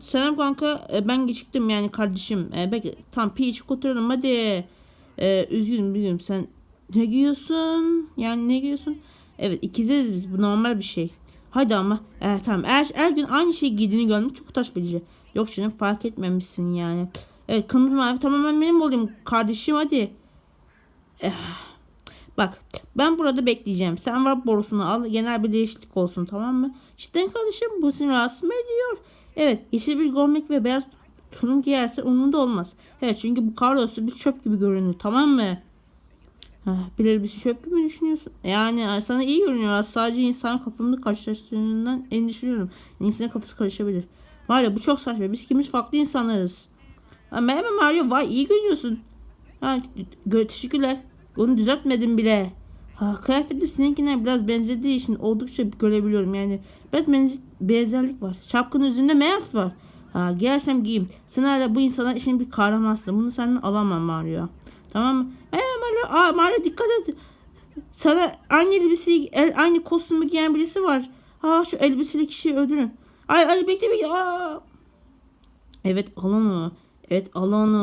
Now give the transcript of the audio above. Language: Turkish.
Selam kanka. E, Ben geciktim yani kardeşim. E, Bekle. Tam piç kurtaralım hadi. E, üzgünüm üzgünüm. Sen ne giyiyorsun? Yani ne giyiyorsun? Evet ikiziz biz. Bu normal bir şey. Hadi ama. E, tamam. Her, her gün aynı şeyi giydiğini görmek çok utanç verici. Yok canım fark etmemişsin yani. Evet kırmızı mavi tamamen benim olayım kardeşim hadi. Bak ben burada bekleyeceğim. Sen var borusunu al. Genel bir değişiklik olsun tamam mı? İşte kardeşim bu seni rahatsız mı ediyor? Evet yeşil bir gömlek ve beyaz tulum giyerse onun da olmaz. Evet çünkü bu Carlos'u bir çöp gibi görünüyor tamam mı? Heh, bir çöp gibi mi düşünüyorsun? Yani sana iyi görünüyor. Sadece insan kafamda karşılaştığından endişeliyorum. İnsanın kafası karışabilir. Var ya bu çok saçma. Biz ikimiz farklı insanlarız. Ha, merhaba Mario. Vay iyi görünüyorsun. Ha, teşekkürler. Onu düzeltmedim bile. Ha, kıyafetim seninkinden biraz benzediği için oldukça görebiliyorum. Yani biraz benzi- benzerlik var. Şapkanın üzerinde meyaf var. Ha, giyersem giyeyim. Hala bu insana işin bir kahramansın. Bunu senden alamam Mario. Tamam mı? Merhaba Mario. Aa, Mario dikkat et. Sana aynı elbiseyi, el- aynı kostümü giyen birisi var. Ha şu elbiseli kişiyi öldürün. Ay ay bekle bekle. Aa. Evet al onu. Evet al onu.